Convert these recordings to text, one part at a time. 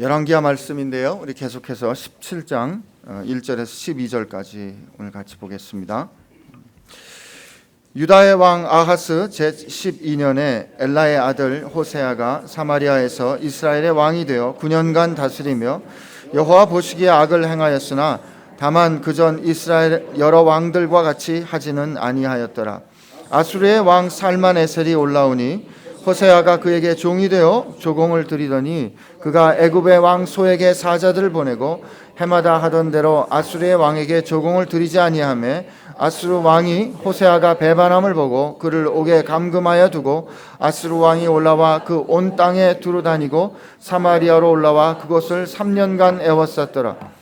열왕기하 말씀인데요. 우리 계속해서 17장 1절에서 12절까지 오늘 같이 보겠습니다. 유다의 왕 아하스 제 12년에 엘라의 아들 호세아가 사마리아에서 이스라엘의 왕이 되어 9년간 다스리며 여호와 보시기에 악을 행하였으나 다만 그전 이스라엘 여러 왕들과 같이 하지는 아니하였더라. 아수르의 왕 살만 에셀이 올라오니 호세아가 그에게 종이 되어 조공을 드리더니 그가 애굽의 왕 소에게 사자들을 보내고 해마다 하던 대로 아수르의 왕에게 조공을 드리지 아니하매 아수르 왕이 호세아가 배반함을 보고 그를 옥에 감금하여 두고 아수르 왕이 올라와 그 온 땅에 두루 다니고 사마리아로 올라와 그곳을 3년간 애워쌌더라.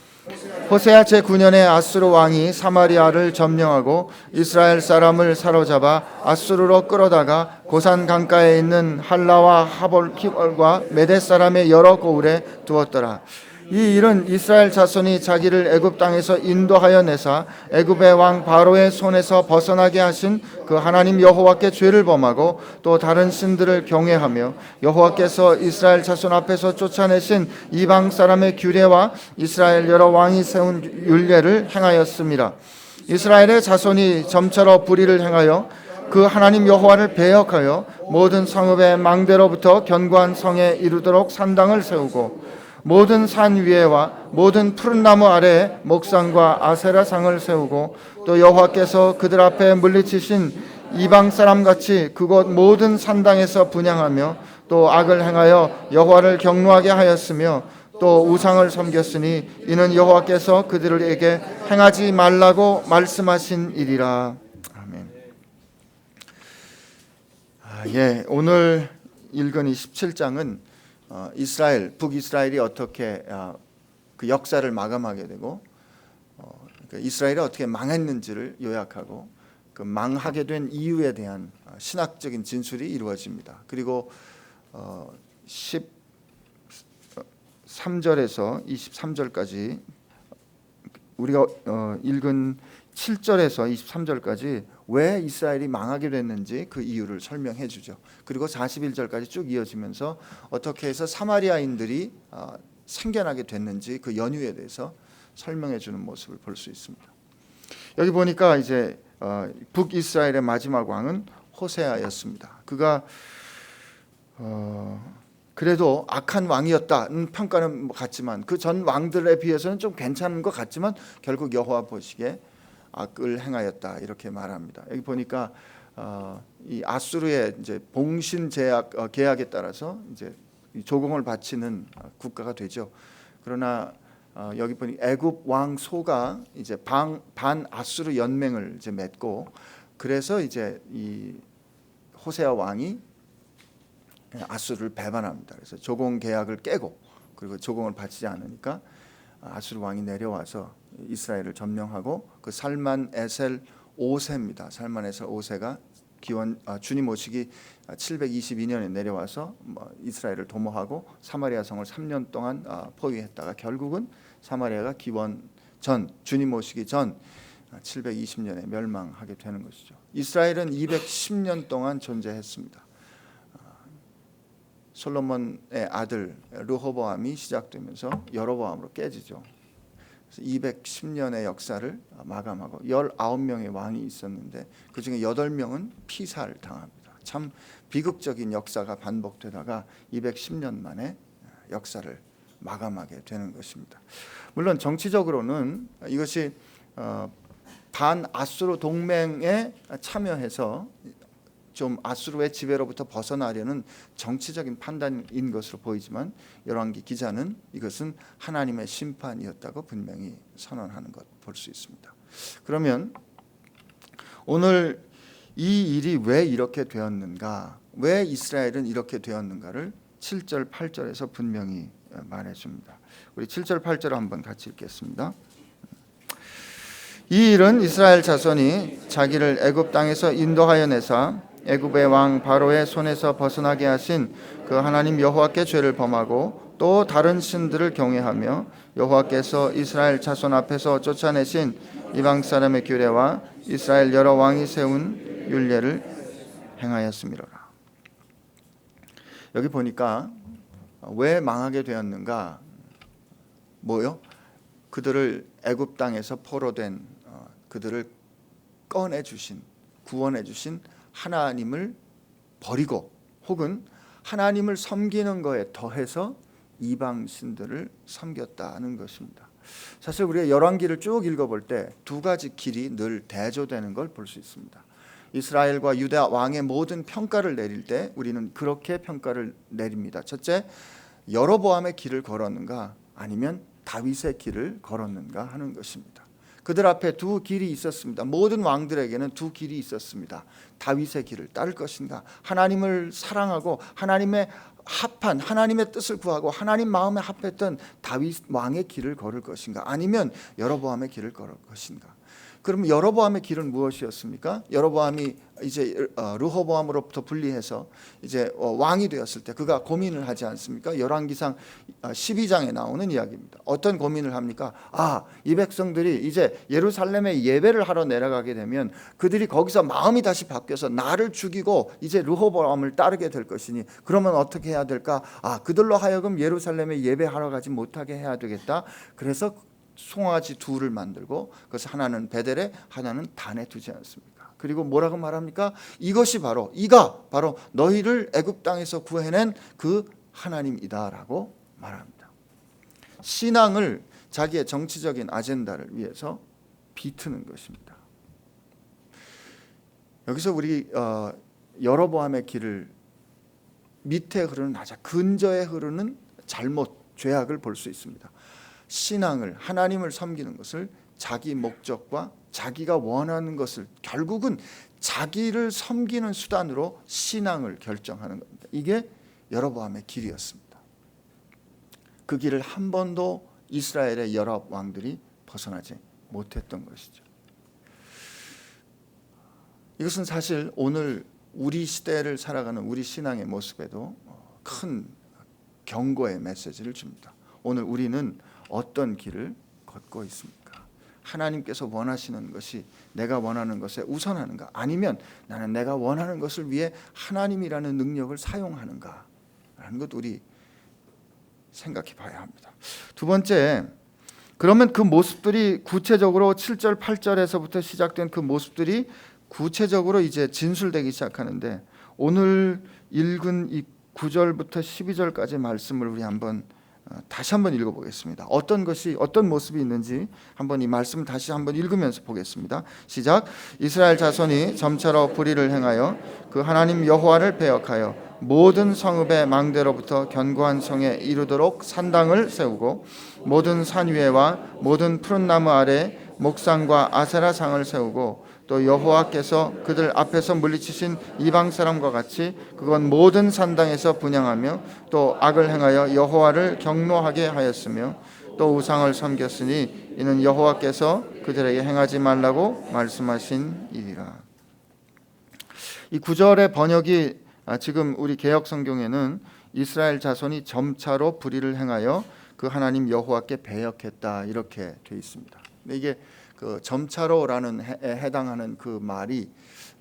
호세아 제 9년에 아수르 왕이 사마리아를 점령하고 이스라엘 사람을 사로잡아 아수르로 끌어다가 고산 강가에 있는 할라와 하볼키벌과 메대 사람의 여러 고을에 두었더라. 이 일은 이스라엘 자손이 자기를 애굽 땅에서 인도하여 내사 애굽의 왕 바로의 손에서 벗어나게 하신 그 하나님 여호와께 죄를 범하고 또 다른 신들을 경외하며 여호와께서 이스라엘 자손 앞에서 쫓아내신 이방 사람의 규례와 이스라엘 여러 왕이 세운 율례를 행하였습니다. 이스라엘의 자손이 점차로 불의를 행하여 그 하나님 여호와를 배역하여 모든 성읍의 망대로부터 견고한 성에 이르도록 산당을 세우고 모든 산 위에와 모든 푸른 나무 아래에 목상과 아세라 상을 세우고 또 여호와께서 그들 앞에 물리치신 이방 사람 같이 그곳 모든 산당에서 분양하며 또 악을 행하여 여호와를 경노하게 하였으며 또 우상을 섬겼으니 이는 여호와께서 그들에게 행하지 말라고 말씀하신 일이라. 아멘. 아, 예, 오늘 읽은 이 17장은 어, 이스라엘 북이스라엘이 어떻게 어, 그 역사를 마감하게 되고 어, 그 이스라엘이 어떻게 망했는지를 요약하고 그 망하게 된 이유에 대한 어, 신학적인 진술이 이루어집니다. 그리고 어, 13절에서 23절까지 우리가 어, 읽은 7절에서 23절까지 왜 이스라엘이 망하게 됐는지 그 이유를 설명해 주죠. 그리고 41절까지 쭉 이어지면서 어떻게 해서 사마리아인들이 어, 생겨나게 됐는지 그 연유에 대해서 설명해 주는 모습을 볼 수 있습니다. 여기 보니까 이제 어, 북이스라엘의 마지막 왕은 호세아였습니다. 그가 어, 그래도 악한 왕이었다는 평가는 뭐 같지만 그 전 왕들에 비해서는 좀 괜찮은 것 같지만 결국 여호와 보시기에 악을 행하였다 이렇게 말합니다. 여기 보니까 어, 이 아수르의 이제 봉신 제약 어, 계약에 따라서 이제 이 조공을 바치는 어, 국가가 되죠. 그러나 어, 여기 보니 애굽 왕 소가 이제 반, 반 아수르 연맹을 이제 맺고 그래서 이제 이 호세아 왕이 아수르를 배반합니다. 그래서 조공 계약을 깨고 그리고 조공을 바치지 않으니까 아수르 왕이 내려와서 이스라엘을 점령하고 그 살만 에셀 5세입니다. 살만 에셀 5세가 기원 아, 주님 오시기 722년에 내려와서 뭐 이스라엘을 도모하고 사마리아 성을 3년 동안 아, 포위했다가 결국은 사마리아가 기원 전 주님 오시기 전 720년에 멸망하게 되는 것이죠. 이스라엘은 210년 동안 존재했습니다. 솔로몬의 아들 르호보암이 시작되면서 여로보암으로 깨지죠. 210년의 역사를 마감하고 19명의 왕이 있었는데 그 중에 8명은 피살 당합니다. 참 비극적인 역사가 반복되다가 210년 만에 역사를 마감하게 되는 것입니다. 물론 정치적으로는 이것이 어, 반 아수르 동맹에 참여해서 좀 아수르의 지배로부터 벗어나려는 정치적인 판단인 것으로 보이지만 열왕기 기자는 이것은 하나님의 심판이었다고 분명히 선언하는 것 볼 수 있습니다. 그러면 오늘 이 일이 왜 이렇게 되었는가? 왜 이스라엘은 이렇게 되었는가를 7절 8절에서 분명히 말해 줍니다. 우리 7절 8절 한번 같이 읽겠습니다. 이 일은 이스라엘 자손이 자기를 애굽 땅에서 인도하여 내사 애굽의 왕 바로의 손에서 벗어나게 하신 그 하나님 여호와께 죄를 범하고 또 다른 신들을 경외하며 여호와께서 이스라엘 자손 앞에서 쫓아내신 이방 사람의 규례와 이스라엘 여러 왕이 세운 율례를 행하였음이로라. 여기 보니까 왜 망하게 되었는가? 뭐요? 그들을 애굽 땅에서 포로된 어, 그들을 꺼내 주신 구원해 주신 하나님을 버리고 혹은 하나님을 섬기는 거에 더해서 이방 신들을 섬겼다는 것입니다. 사실 우리가 열왕기를 쭉 읽어볼 때 두 가지 길이 늘 대조되는 걸 볼 수 있습니다. 이스라엘과 유다 왕의 모든 평가를 내릴 때 우리는 그렇게 평가를 내립니다. 첫째, 여로보암의 길을 걸었는가 아니면 다윗의 길을 걸었는가 하는 것입니다. 그들 앞에 두 길이 있었습니다. 모든 왕들에게는 두 길이 있었습니다. 다윗의 길을 따를 것인가? 하나님을 사랑하고 하나님의 합한 하나님의 뜻을 구하고 하나님 마음에 합했던 다윗 왕의 길을 걸을 것인가? 아니면 여로보암의 길을 걸을 것인가? 그럼 여로보암의 길은 무엇이었습니까? 여로보암이 이제 어, 르호보암으로부터 분리해서 이제 어, 왕이 되었을 때 그가 고민을 하지 않습니까? 열왕기상 12장에 나오는 이야기입니다. 어떤 고민을 합니까? 아, 이 백성들이 이제 예루살렘에 예배를 하러 내려가게 되면 그들이 거기서 마음이 다시 바뀌어서 나를 죽이고 이제 르호보암을 따르게 될 것이니 그러면 어떻게 해야 될까? 아, 그들로 하여금 예루살렘에 예배하러 가지 못하게 해야 되겠다. 그래서 송아지 둘을 만들고 그래서 하나는 베델에 하나는 단에 두지 않습니까? 그리고 뭐라고 말합니까? 이것이 바로 이가 바로 너희를 애굽 땅에서 구해낸 그 하나님이다라고 말합니다. 신앙을 자기의 정치적인 아젠다를 위해서 비트는 것입니다. 여기서 우리 어, 여로보암의 길을 밑에 흐르는 낮아 근저에 흐르는 잘못 죄악을 볼 수 있습니다. 신앙을 하나님을 섬기는 것을 자기 목적과 자기가 원하는 것을 결국은 자기를 섬기는 수단으로 신앙을 결정하는 겁니다. 이게 여로보암의 길이었습니다. 그 길을 한 번도 이스라엘의 여러 왕들이 벗어나지 못했던 것이죠. 이것은 사실 오늘 우리 시대를 살아가는 우리 신앙의 모습에도 큰 경고의 메시지를 줍니다. 오늘 우리는 어떤 길을 걷고 있습니까? 하나님께서 원하시는 것이 내가 원하는 것에 우선하는가? 아니면 나는 내가 원하는 것을 위해 하나님이라는 능력을 사용하는가? 라는 것 우리 생각해 봐야 합니다. 두 번째, 그러면 그 모습들이 구체적으로 7절, 8절에서부터 시작된 그 모습들이 구체적으로 이제 진술되기 시작하는데 오늘 읽은 이 9절부터 12절까지 말씀을 우리 한번 어, 다시 한번 읽어보겠습니다. 어떤 것이 어떤 모습이 있는지 한번 이 말씀을 다시 한번 읽으면서 보겠습니다. 시작. 이스라엘 자손이 점차로 불의를 행하여 그 하나님 여호와를 배역하여 모든 성읍의 망대로부터 견고한 성에 이르도록 산당을 세우고 모든 산 위에와 모든 푸른 나무 아래 목상과 아세라 상을 세우고 또 여호와께서 그들 앞에서 물리치신 이방 사람과 같이 그건 모든 산당에서 분양하며 또 악을 행하여 여호와를 경노하게 하였으며 또 우상을 섬겼으니 이는 여호와께서 그들에게 행하지 말라고 말씀하신 일이라. 이 구절의 번역이 아, 지금 우리 개혁 성경에는 이스라엘 자손이 점차로 불의를 행하여 그 하나님 여호와께 배역했다 이렇게 되어 있습니다. 이게 그 점차로라는 해, 해당하는 그 말이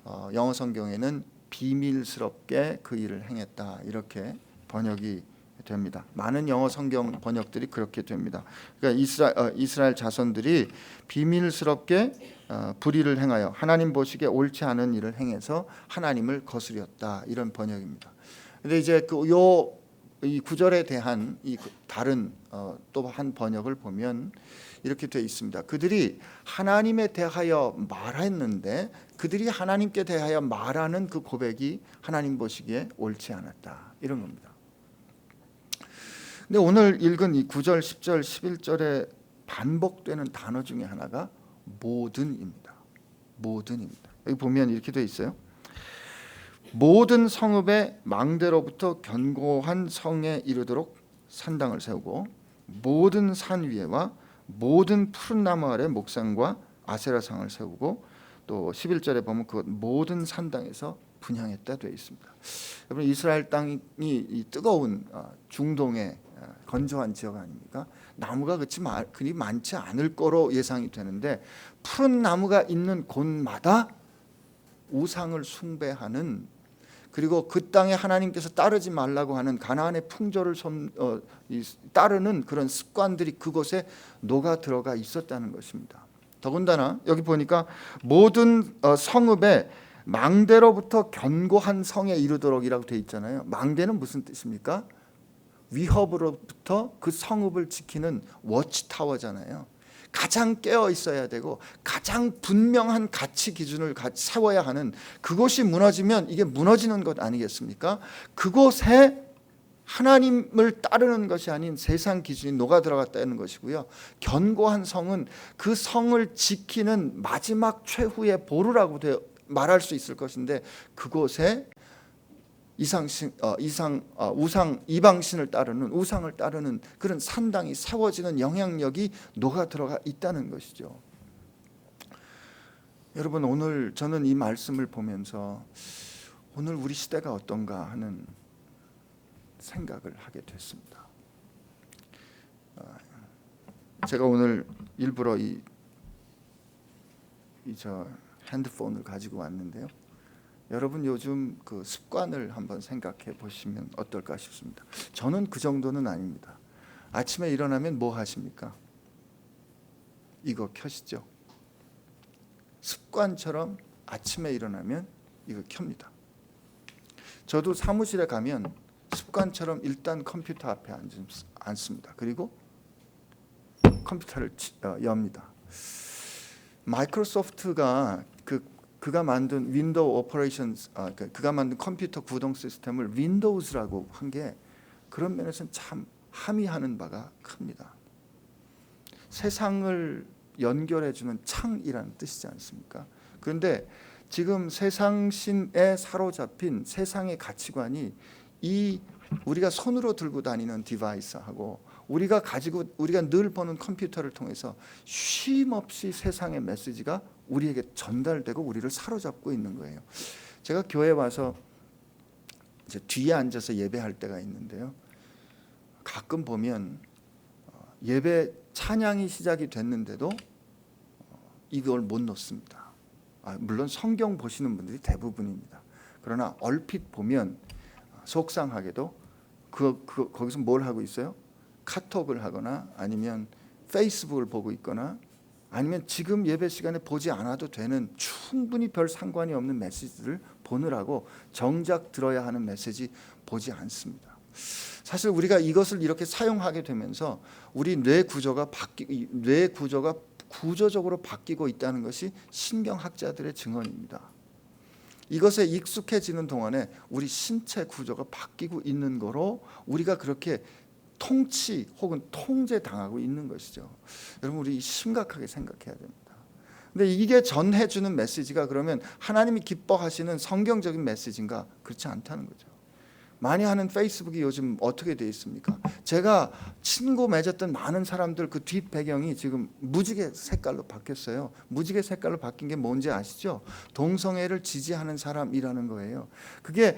어, 영어 성경에는 비밀스럽게 그 일을 행했다 이렇게 번역이 됩니다. 많은 영어 성경 번역들이 그렇게 됩니다. 그러니까 이스라엘, 어, 이스라엘 자손들이 비밀스럽게 어, 불의를 행하여 하나님 보시기에 옳지 않은 일을 행해서 하나님을 거스렸다 이런 번역입니다. 근데 이제 그요 이 구절에 대한 이 다른 어, 또 한 번역을 보면 이렇게 되어 있습니다. 그들이 하나님에 대하여 말했는데 그들이 하나님께 대하여 말하는 그 고백이 하나님 보시기에 옳지 않았다 이런 겁니다. 근데 오늘 읽은 이 9절, 10절, 11절에 반복되는 단어 중에 하나가 모든입니다. 모든입니다. 여기 보면 이렇게 되어 있어요. 모든 성읍의 망대로부터 견고한 성에 이르도록 산당을 세우고 모든 산 위에와 모든 푸른 나무 아래 목상과 아세라상을 세우고 또 11절에 보면 그 모든 산당에서 분향했다 되어 있습니다. 여러분 이스라엘 땅이 이 뜨거운 어, 중동의 어, 건조한 지역 아닙니까? 나무가 그치 그리 많지 않을 거로 예상이 되는데 푸른 나무가 있는 곳마다 우상을 숭배하는 그리고 그 땅에 하나님께서 따르지 말라고 하는 가나안의 풍조를 손, 어, 이, 따르는 그런 습관들이 그곳에 녹아 들어가 있었다는 것입니다. 더군다나 여기 보니까 모든 어, 성읍에 망대로부터 견고한 성에 이르도록이라고 돼 있잖아요. 망대는 무슨 뜻입니까? 위협으로부터 그 성읍을 지키는 워치타워잖아요. 가장 깨어 있어야 되고 가장 분명한 가치 기준을 가- 세워야 하는 그곳이 무너지면 이게 무너지는 것 아니겠습니까? 그곳에 하나님을 따르는 것이 아닌 세상 기준이 녹아 들어갔다는 것이고요. 견고한 성은 그 성을 지키는 마지막 최후의 보루라고 말할 수 있을 것인데 그곳에 이상신 어, 이상 어, 우상 이방 신을 따르는 우상을 따르는 그런 산당이 세워지는 영향력이 녹아 들어가 있다는 것이죠. 여러분 오늘 저는 이 말씀을 보면서 오늘 우리 시대가 어떤가 하는 생각을 하게 됐습니다. 어, 제가 오늘 일부러 이이저 핸드폰을 가지고 왔는데요. 여러분 요즘 그 습관을 한번 생각해 보시면 어떨까 싶습니다. 저는 그 정도는 아닙니다. 아침에 일어나면 뭐 하십니까? 이거 켜시죠. 습관처럼 아침에 일어나면 이거 켭니다. 저도 사무실에 가면 습관처럼 일단 컴퓨터 앞에 앉- 앉습니다. 그리고 컴퓨터를 치- 어, 엽니다. 마이크로소프트가 그 그가 만든 윈도우 오퍼레이션 아, 그- 그가 만든 컴퓨터 구동 시스템을 윈도우즈라고 한 게 그런 면에서는 참 함의하는 바가 큽니다. 세상을 연결해 주는 창이라는 뜻이지 않습니까? 그런데 지금 세상신에 사로잡힌 세상의 가치관이 이 우리가 손으로 들고 다니는 디바이스하고 우리가 가지고 우리가 늘 보는 컴퓨터를 통해서 쉼 없이 세상의 메시지가 우리에게 전달되고 우리를 사로잡고 있는 거예요. 제가 교회 와서 이제 뒤에 앉아서 예배할 때가 있는데요. 가끔 보면 어, 예배 찬양이 시작이 됐는데도 어, 이걸 못 놓습니다. 아, 물론 성경 보시는 분들이 대부분입니다. 그러나 얼핏 보면 어, 속상하게도 그, 그 거기서 뭘 하고 있어요? 카톡을 하거나 아니면 페이스북을 보고 있거나 아니면 지금 예배 시간에 보지 않아도 되는 충분히 별 상관이 없는 메시지를 보느라고 정작 들어야 하는 메시지 보지 않습니다. 사실 우리가 이것을 이렇게 사용하게 되면서 우리 뇌 구조가 바뀌 뇌 구조가 구조적으로 바뀌고 있다는 것이 신경학자들의 증언입니다. 이것에 익숙해지는 동안에 우리 신체 구조가 바뀌고 있는 거로 우리가 그렇게 통치 혹은 통제 당하고 있는 것이죠. 여러분 우리 심각하게 생각해야 됩니다. 근데 이게 전해 주는 메시지가 그러면 하나님이 기뻐하시는 성경적인 메시지인가 그렇지 않다는 거죠. 많이 하는 페이스북이 요즘 어떻게 돼 있습니까? 제가 친구 맺었던 많은 사람들 그 뒷 배경이 지금 무지개 색깔로 바뀌었어요. 무지개 색깔로 바뀐 게 뭔지 아시죠? 동성애를 지지하는 사람이라는 거예요. 그게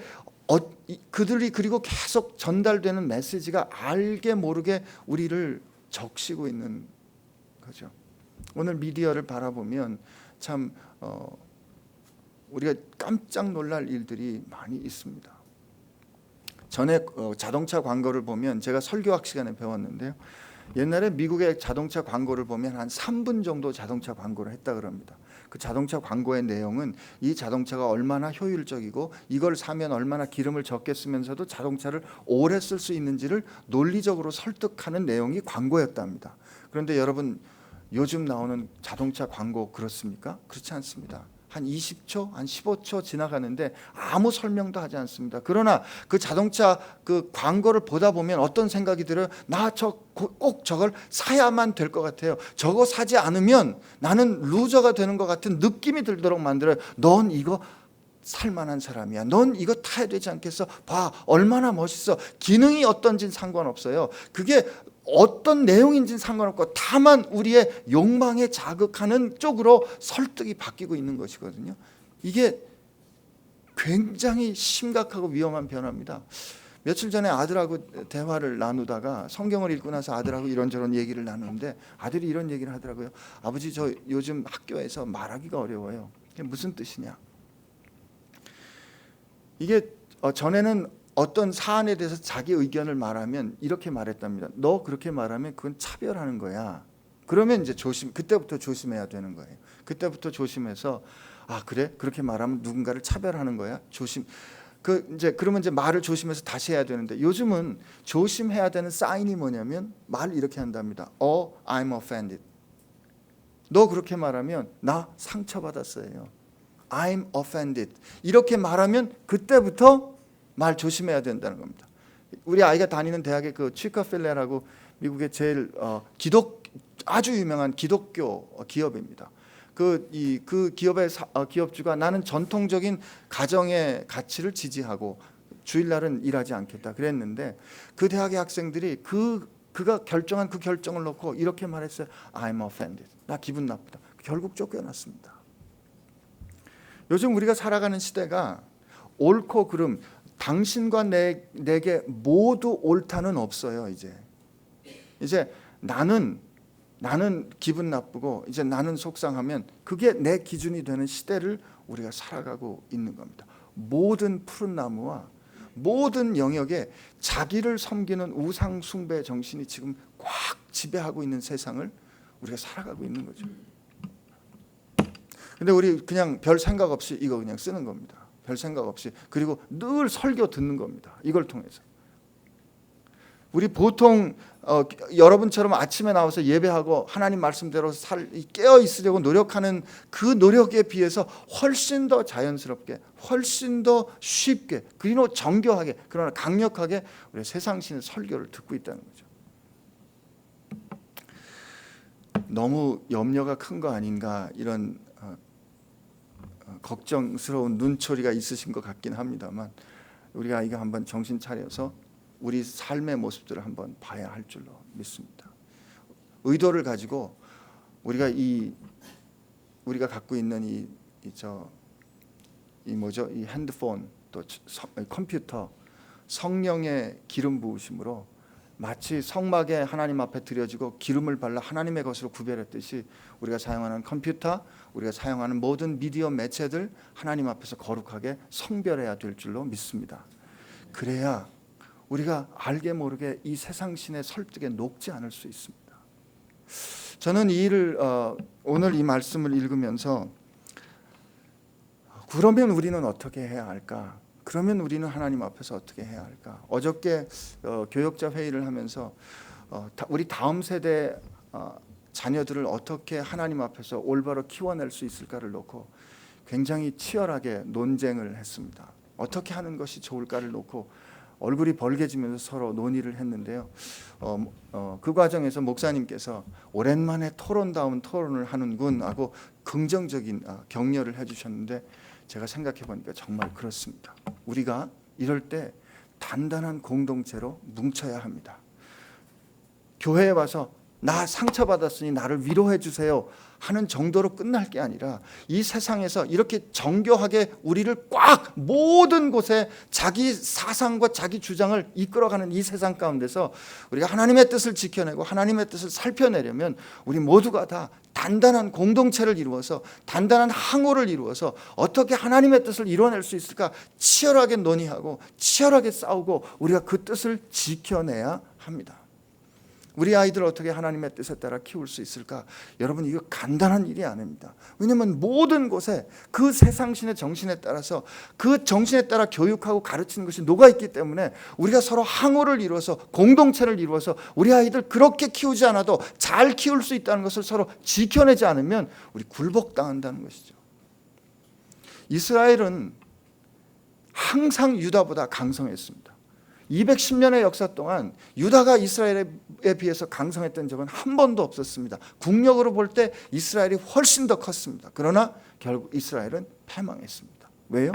어, 이- 그들이 그리고 계속 전달되는 메시지가 알게 모르게 우리를 적시고 있는 거죠. 오늘 미디어를 바라보면 참 어, 우리가 깜짝 놀랄 일들이 많이 있습니다. 전에 어, 자동차 광고를 보면 제가 설교학 시간에 배웠는데요. 옛날에 미국의 자동차 광고를 보면 한 3분 정도 자동차 광고를 했다 그럽니다. 그 자동차 광고의 내용은 이 자동차가 얼마나 효율적이고 이걸 사면 얼마나 기름을 적게 쓰면서도 자동차를 오래 쓸 수 있는지를 논리적으로 설득하는 내용이 광고였답니다. 그런데 여러분 요즘 나오는 자동차 광고 그렇습니까? 그렇지 않습니다. 한 20초, 한 15초 지나가는데 아무 설명도 하지 않습니다. 그러나 그 자동차 그 광고를 보다 보면 어떤 생각이 들어요? 나 저 꼭 저걸 사야만 될 것 같아요. 저거 사지 않으면 나는 루저가 되는 것 같은 느낌이 들도록 만들어요. 넌 이거 살만한 사람이야. 넌 이거 타야 되지 않겠어? 봐, 얼마나 멋있어. 기능이 어떤진 상관없어요. 그게 어떤 내용인지는 상관없고 다만 우리의 욕망에 자극하는 쪽으로 설득이 바뀌고 있는 것이거든요. 이게 굉장히 심각하고 위험한 변화입니다. 며칠 전에 아들하고 대화를 나누다가 성경을 읽고 나서 아들하고 이런저런 얘기를 나누는데 아들이 이런 얘기를 하더라고요. 아버지 저 요즘 학교에서 말하기가 어려워요. 무슨 뜻이냐? 이게 어, 전에는 어떤 사안에 대해서 자기 의견을 말하면 이렇게 말했답니다. 너 그렇게 말하면 그건 차별하는 거야. 그러면 이제 조심 그때부터 조심해야 되는 거예요. 그때부터 조심해서 아 그래 그렇게 말하면 누군가를 차별하는 거야. 조심. 그 이제 그러면 이제 말을 조심해서 다시 해야 되는데 요즘은 조심해야 되는 사인이 뭐냐면 말 이렇게 한답니다. Oh, I'm offended. 너 그렇게 말하면 나 상처받았어요. I'm offended. 이렇게 말하면 그때부터 말 조심해야 된다는 겁니다. 우리 아이가 다니는 대학의 그 치카필레라고 미국의 제일 어, 기독 아주 유명한 기독교 기업입니다. 그이그 기업의 사, 어, 기업주가 나는 전통적인 가정의 가치를 지지하고 주일날은 일하지 않겠다 그랬는데 그 대학의 학생들이 그 그가 결정한 그 결정을 놓고 이렇게 말했어요. I'm offended. 나 기분 나쁘다. 결국 쫓겨났습니다. 요즘 우리가 살아가는 시대가 옳고 그름 당신과 내, 내게 모두 옳다는 없어요 이제. 이제 나는 나는 기분 나쁘고 이제 나는 속상하면 그게 내 기준이 되는 시대를 우리가 살아가고 있는 겁니다. 모든 푸른 나무와 모든 영역에 자기를 섬기는 우상 숭배 정신이 지금 꽉 지배하고 있는 세상을 우리가 살아가고 있는 거죠. 근데 우리 그냥 별 생각 없이 이거 그냥 쓰는 겁니다. 별 생각 없이 그리고 늘 설교 듣는 겁니다. 이걸 통해서 우리 보통 어, 여러분처럼 아침에 나와서 예배하고 하나님 말씀대로 살 깨어 있으려고 노력하는 그 노력에 비해서 훨씬 더 자연스럽게, 훨씬 더 쉽게, 그리고 정교하게, 그러나 강력하게 우리 세상 신의 설교를 듣고 있다는 거죠. 너무 염려가 큰 거 아닌가 이런 걱정스러운 눈초리가 있으신 것 같긴 합니다만 우리 아이가 한번 정신 차려서 우리 삶의 모습들을 한번 봐야 할 줄로 믿습니다. 의도를 가지고 우리가 이 우리가 갖고 있는 이 저이 이 뭐죠 이 핸드폰 또 서- 컴퓨터 성령의 기름 부으심으로 마치 성막에 하나님 앞에 드려지고 기름을 발라 하나님의 것으로 구별했듯이 우리가 사용하는 컴퓨터, 우리가 사용하는 모든 미디어 매체들 하나님 앞에서 거룩하게 성별해야 될 줄로 믿습니다. 그래야 우리가 알게 모르게 이 세상 신의 설득에 녹지 않을 수 있습니다. 저는 이 일을 어, 오늘 이 말씀을 읽으면서 그러면 우리는 어떻게 해야 할까? 그러면 우리는 하나님 앞에서 어떻게 해야 할까? 어저께 어, 교역자 회의를 하면서 어, 다, 우리 다음 세대 어, 자녀들을 어떻게 하나님 앞에서 올바로 키워낼 수 있을까를 놓고 굉장히 치열하게 논쟁을 했습니다. 어떻게 하는 것이 좋을까를 놓고 얼굴이 벌개지면서 서로 논의를 했는데요. 어, 어, 그 과정에서 목사님께서 오랜만에 토론다운 토론을 하는군 하고 긍정적인 어, 격려를 해주셨는데 제가 생각해 보니까 정말 그렇습니다. 우리가 이럴 때 단단한 공동체로 뭉쳐야 합니다. 교회에 와서 나 상처받았으니 나를 위로해 주세요 하는 정도로 끝날 게 아니라 이 세상에서 이렇게 정교하게 우리를 꽉 모든 곳에 자기 사상과 자기 주장을 이끌어가는 이 세상 가운데서 우리가 하나님의 뜻을 지켜내고 하나님의 뜻을 살펴내려면 우리 모두가 다 단단한 공동체를 이루어서 단단한 항호를 이루어서 어떻게 하나님의 뜻을 이뤄낼 수 있을까 치열하게 논의하고 치열하게 싸우고 우리가 그 뜻을 지켜내야 합니다. 우리 아이들 어떻게 하나님의 뜻에 따라 키울 수 있을까? 여러분 이거 간단한 일이 아닙니다. 왜냐하면 모든 곳에 그 세상신의 정신에 따라서 그 정신에 따라 교육하고 가르치는 것이 녹아 있기 때문에 우리가 서로 항호를 이루어서 공동체를 이루어서 우리 아이들 그렇게 키우지 않아도 잘 키울 수 있다는 것을 서로 지켜내지 않으면 우리 굴복당한다는 것이죠. 이스라엘은 항상 유다보다 강성했습니다. 210년의 역사 동안 유다가 이스라엘에 비해서 강성했던 적은 한 번도 없었습니다. 국력으로 볼 때 이스라엘이 훨씬 더 컸습니다. 그러나 결국 이스라엘은 패망했습니다. 왜요?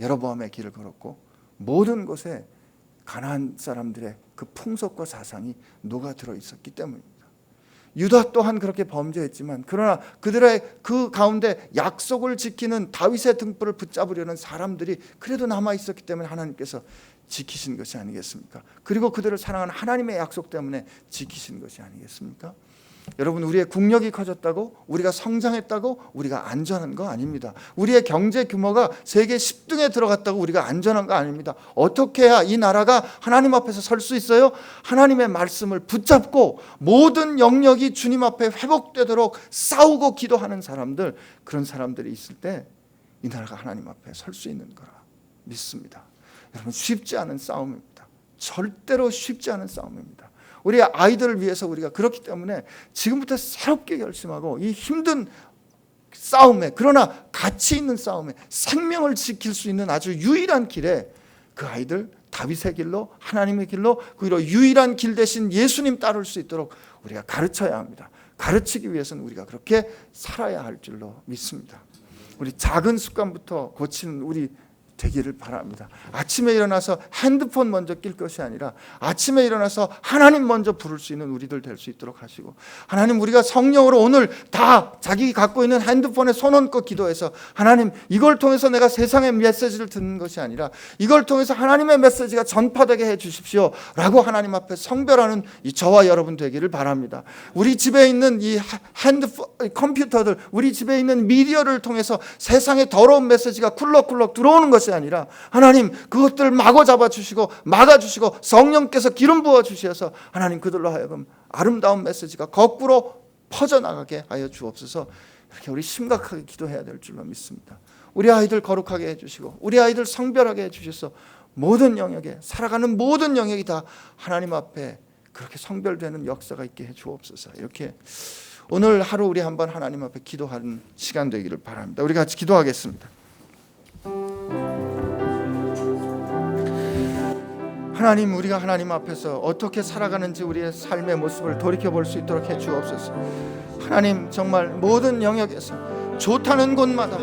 여로보암의 길을 걸었고 모든 곳에 가나안 사람들의 그 풍속과 사상이 녹아 들어 있었기 때문입니다. 유다 또한 그렇게 범죄했지만 그러나 그들의 그 가운데 약속을 지키는 다윗의 등불을 붙잡으려는 사람들이 그래도 남아 있었기 때문에 하나님께서 지키신 것이 아니겠습니까? 그리고 그들을 사랑하는 하나님의 약속 때문에 지키신 것이 아니겠습니까? 여러분 우리의 국력이 커졌다고 우리가 성장했다고 우리가 안전한 거 아닙니다. 우리의 경제 규모가 세계 10등에 들어갔다고 우리가 안전한 거 아닙니다. 어떻게 해야 이 나라가 하나님 앞에서 설 수 있어요? 하나님의 말씀을 붙잡고 모든 영역이 주님 앞에 회복되도록 싸우고 기도하는 사람들 그런 사람들이 있을 때 이 나라가 하나님 앞에 설 수 있는 거라 믿습니다. 여러분 쉽지 않은 싸움입니다. 절대로 쉽지 않은 싸움입니다. 우리 아이들을 위해서 우리가 그렇기 때문에 지금부터 새롭게 결심하고 이 힘든 싸움에 그러나 가치 있는 싸움에 생명을 지킬 수 있는 아주 유일한 길에 그 아이들 다윗의 길로 하나님의 길로 그리고 유일한 길 대신 예수님 따를 수 있도록 우리가 가르쳐야 합니다. 가르치기 위해서는 우리가 그렇게 살아야 할 줄로 믿습니다. 우리 작은 습관부터 고치는 우리 되기를 바랍니다. 아침에 일어나서 핸드폰 먼저 낄 것이 아니라 아침에 일어나서 하나님 먼저 부를 수 있는 우리들 될 수 있도록 하시고 하나님 우리가 성령으로 오늘 다 자기 갖고 있는 핸드폰에 손 얹고 기도해서 하나님 이걸 통해서 내가 세상의 메시지를 듣는 것이 아니라 이걸 통해서 하나님의 메시지가 전파되게 해 주십시오 라고 하나님 앞에 성별하는 이 저와 여러분 되기를 바랍니다. 우리 집에 있는 이 핸드폰 컴퓨터들 우리 집에 있는 미디어를 통해서 세상에 더러운 메시지가 쿨럭쿨럭 들어오는 것이 아니라 하나님 그것들을 막아 잡아 주시고 막아 주시고 성령께서 기름 부어 주셔서 하나님 그들로 하여금 아름다운 메시지가 거꾸로 퍼져 나가게 하여 주옵소서. 이렇게 우리 심각하게 기도해야 될 줄로 믿습니다. 우리 아이들 거룩하게 해 주시고 우리 아이들 성별하게 해 주셔서 모든 영역에 살아가는 모든 영역이 다 하나님 앞에 그렇게 성별되는 역사가 있게 해 주옵소서. 이렇게 오늘 하루 우리 한번 하나님 앞에 기도하는 시간 되기를 바랍니다. 우리 같이 기도하겠습니다. 하나님 우리가 하나님 앞에서 어떻게 살아가는지 우리의 삶의 모습을 돌이켜 볼 수 있도록 해 주옵소서. 하나님 정말 모든 영역에서 좋다는 곳마다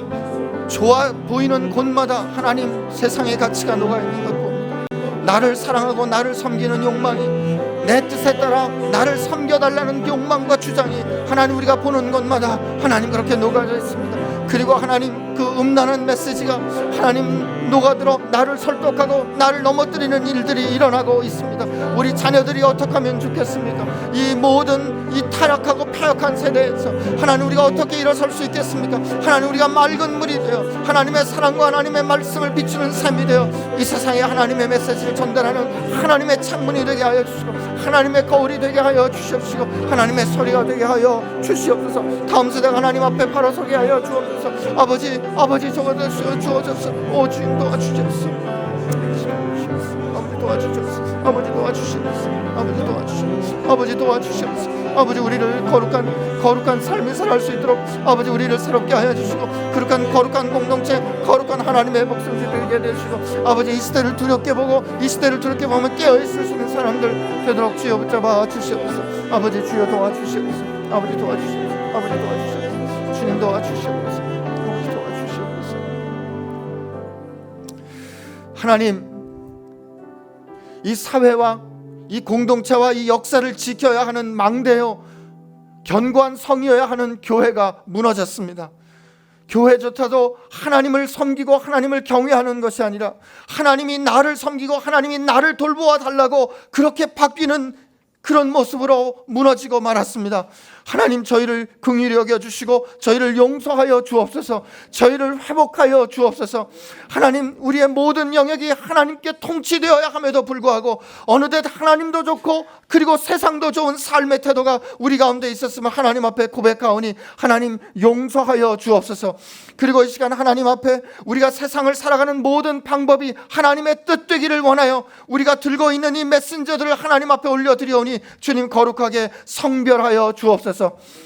좋아 보이는 곳마다 하나님 세상의 가치가 녹아 있는 것 봅니다. 나를 사랑하고 나를 섬기는 욕망이 내 뜻에 따라 나를 섬겨달라는 욕망과 주장이 하나님 우리가 보는 곳마다 하나님 그렇게 녹아져 있습니다. 그리고 하나님 그 음란한 메시지가 하나님 녹아들어 나를 설득하고 나를 넘어뜨리는 일들이 일어나고 있습니다. 우리 자녀들이 어떻게 하면 좋겠습니까? 이 모든 이 타락하고 폐역한 세대에서 하나님 우리가 어떻게 일어설 수 있겠습니까? 하나님 우리가 맑은 물이 되어 하나님의 사랑과 하나님의 말씀을 비추는 샘이 되어 이 세상에 하나님의 메시지를 전달하는 하나님의 창문이 되게 하여 주시고 하나님의 거울이 되게 하여 주시옵시고 하나님의 소리가 되게 하여 주시옵소서 다음 세대가 하나님 앞에 바로 서게 하여 주옵소서 아버지 아버지 저것을 주어졌어 오 주님 도와주셨어 아버지 도와주셨어 아버지 도와주셨어 아버지 도와주셨어 아버지 도와주셨어 아버지 우리를 거룩한 거룩한 삶을 살아갈 수 있도록 아버지 우리를 새롭게 하여 주시고 거룩한 거룩한 공동체 거룩한 하나님의 목숨이 되게 되시고 아버지 이 시대를 두렵게 보고 이 시대를 두렵게 보면 깨어 있을 수 있는 사람들 되도록 주여 붙잡아 주시옵소서. 아버지 주여 도와주시옵소서. 아버지 도와주시옵소서. 아버지 도와주시옵소서. 주님 도와주시옵소서 하나님 이 사회와 이 공동체와 이 역사를 지켜야 하는 망대요 견고한 성이어야 하는 교회가 무너졌습니다. 교회조차도 하나님을 섬기고 하나님을 경외하는 것이 아니라 하나님이 나를 섬기고 하나님이 나를 돌보아 달라고 그렇게 바뀌는 그런 모습으로 무너지고 말았습니다. 하나님 저희를 긍휼히 여겨 주시고 저희를 용서하여 주옵소서. 저희를 회복하여 주옵소서. 하나님 우리의 모든 영역이 하나님께 통치되어야 함에도 불구하고 어느덧 하나님도 좋고 그리고 세상도 좋은 삶의 태도가 우리 가운데 있었으면 하나님 앞에 고백하오니 하나님 용서하여 주옵소서. 그리고 이 시간 하나님 앞에 우리가 세상을 살아가는 모든 방법이 하나님의 뜻 되기를 원하여 우리가 들고 있는 이 메신저들을 하나님 앞에 올려 드리오니 주님 거룩하게 성별하여 주옵소서.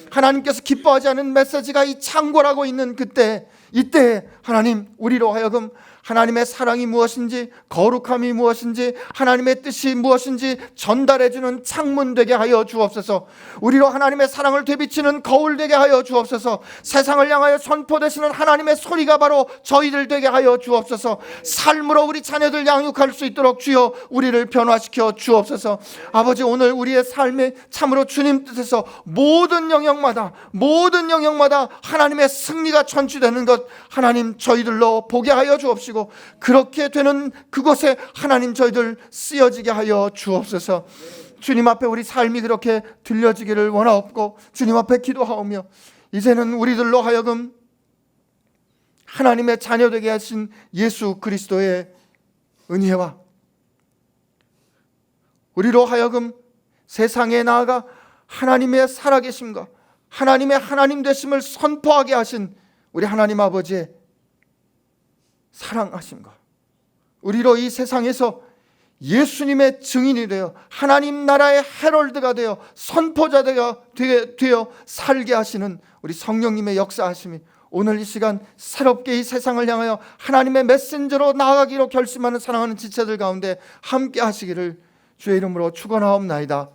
하나님께서 기뻐하지 않은 메시지가 이 창고라고 있는 그때 이때 하나님 우리로 하여금 하나님의 사랑이 무엇인지 거룩함이 무엇인지 하나님의 뜻이 무엇인지 전달해 주는 창문 되게 하여 주옵소서. 우리로 하나님의 사랑을 되비치는 거울 되게 하여 주옵소서. 세상을 향하여 선포되시는 하나님의 소리가 바로 저희들 되게 하여 주옵소서. 삶으로 우리 자녀들 양육할 수 있도록 주여 우리를 변화시켜 주옵소서. 아버지 오늘 우리의 삶에 참으로 주님 뜻에서 모든 영역마다 모든 영역마다 하나님의 승리가 천취되는 것 하나님 저희들로 보게 하여 주옵시고 그렇게 되는 그곳에 하나님 저희들 쓰여지게 하여 주옵소서. 주님 앞에 우리 삶이 그렇게 들려지기를 원하옵고 주님 앞에 기도하오며 이제는 우리들로 하여금 하나님의 자녀 되게 하신 예수 그리스도의 은혜와 우리로 하여금 세상에 나아가 하나님의 살아계심과 하나님의 하나님 되심을 선포하게 하신 우리 하나님 아버지의 사랑하심과 우리로 이 세상에서 예수님의 증인이 되어 하나님 나라의 헤럴드가 되어 선포자가 되어, 되어 살게 하시는 우리 성령님의 역사하심이 오늘 이 시간 새롭게 이 세상을 향하여 하나님의 메신저로 나아가기로 결심하는 사랑하는 지체들 가운데 함께 하시기를 주의 이름으로 축원하옵나이다.